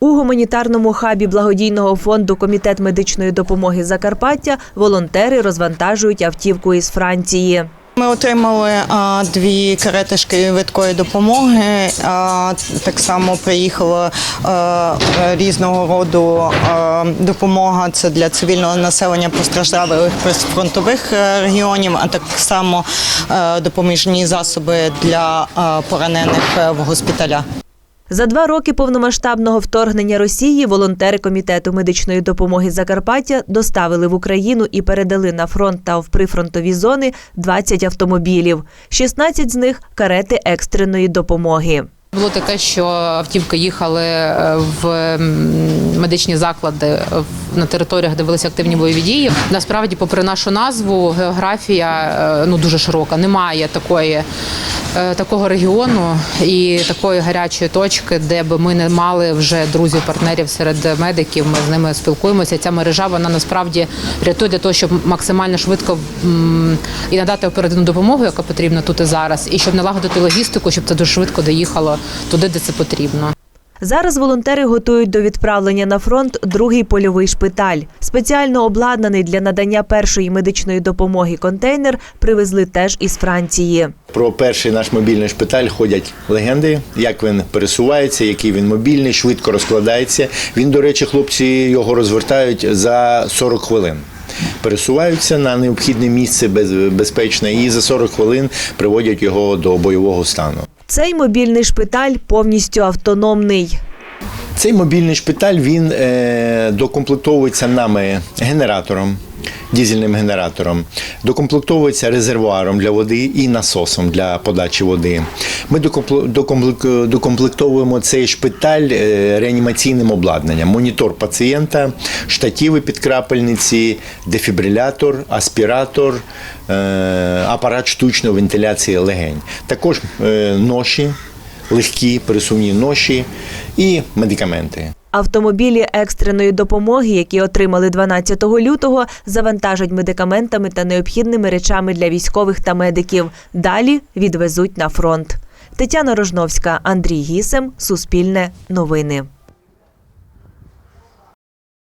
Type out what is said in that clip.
У гуманітарному хабі благодійного фонду Комітет медичної допомоги Закарпаття волонтери розвантажують автівку із Франції. Ми отримали а, дві карети швидкої допомоги. А, так само приїхала а, різного роду а, допомога. Це для цивільного населення постраждалих фронтових е, регіонів, а так само е, допоміжні засоби для а, поранених е, в госпіталях. За два роки повномасштабного вторгнення Росії волонтери Комітету медичної допомоги Закарпаття доставили в Україну і передали на фронт та в прифронтові зони 20 автомобілів. 16 з них карети екстреної допомоги. Було таке, що автівки їхали е, в медичні заклади в- на територіях, де велися активні бойові дії. Насправді, попри нашу назву, географія е, ну дуже широка. Немає такої е, такого регіону і такої гарячої точки, де би ми не мали вже друзів, партнерів серед медиків. Ми з ними спілкуємося. Ця мережа вона насправді рятує для того, щоб максимально швидко і надати оперативну допомогу, яка потрібна тут і зараз, і щоб налагодити логістику, щоб це дуже швидко доїхало туди, де це потрібно. Зараз волонтери готують до відправлення на фронт другий польовий шпиталь. Спеціально обладнаний для надання першої медичної допомоги контейнер привезли теж із Франції. Про перший наш мобільний шпиталь ходять легенди, як він пересувається, який він мобільний, швидко розкладається. Він, до речі, хлопці його розвертають за 40 хвилин. Пересуваються на необхідне місце без- безпечне і за 40 хвилин приводять його до бойового стану. Цей мобільний шпиталь повністю автономний. Цей мобільний шпиталь він е, докомплектовується нами генератором, дізельним генератором, докомплектовується резервуаром для води і насосом для подачі води. Ми докомпле- докомплек- докомплектовуємо цей шпиталь е, реанімаційним обладнанням: монітор пацієнта, штативи під крапельниці, дефібрилятор, аспіратор, е, апарат штучної вентиляції легень. Також е, ноші легкі пересувні ноші і медикаменти. Автомобілі екстреної допомоги, які отримали 12 лютого, завантажать медикаментами та необхідними речами для військових та медиків. Далі відвезуть на фронт. Тетяна Рожновська, Андрій Гісем, Суспільне новини.